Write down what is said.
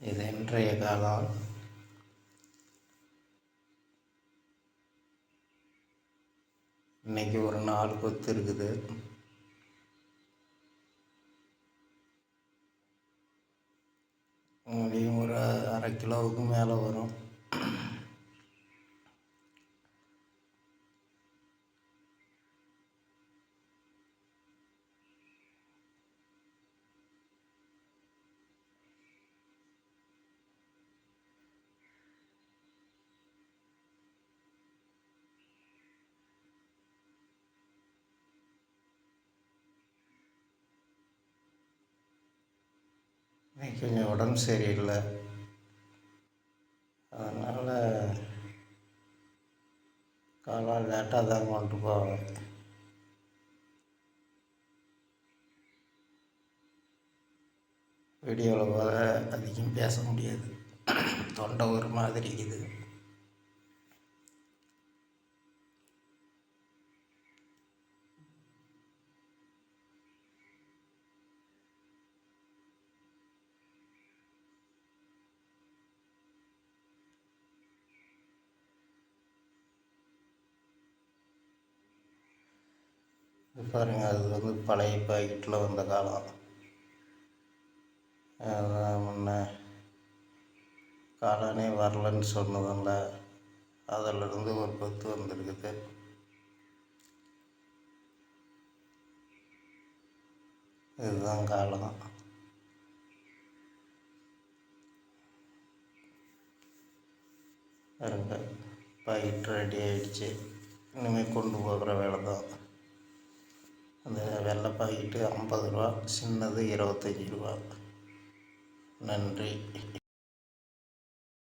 இது இன்றைய காலம். இன்னைக்கு ஒரு நாலு கொத்து இருக்குது. முடியும் ஒரு அரை கிலோவுக்கு மேலே வரும். இன்னைக்கு கொஞ்சம் உடம்பு சரியில்லை. அதனால் காலால் லேட்டாக தான் கொண்டு போவேன் வீடியோவில் போக அதிகம் பேச முடியாது. தொண்டை ஒரு மாதிரி இருக்குது. பாருங்கள் பாருங்க அது வந்து பழைய பாக்கெட்டில் வந்த காலம். அதான் முன்ன காலானே வரலன்னு சொன்னதில்ல. அதிலிருந்து ஒரு பத்து வந்திருக்குது. இதுதான் காலம். பாருங்க பாக்கெட் ரெடி ஆகிடுச்சு இனிமேல் கொண்டு போகிற வேலை தான் வெள்ளை பாக்கெட்டு ஐம்பது ரூபா சின்னது இருபத்தஞ்சி ரூபா. நன்றி.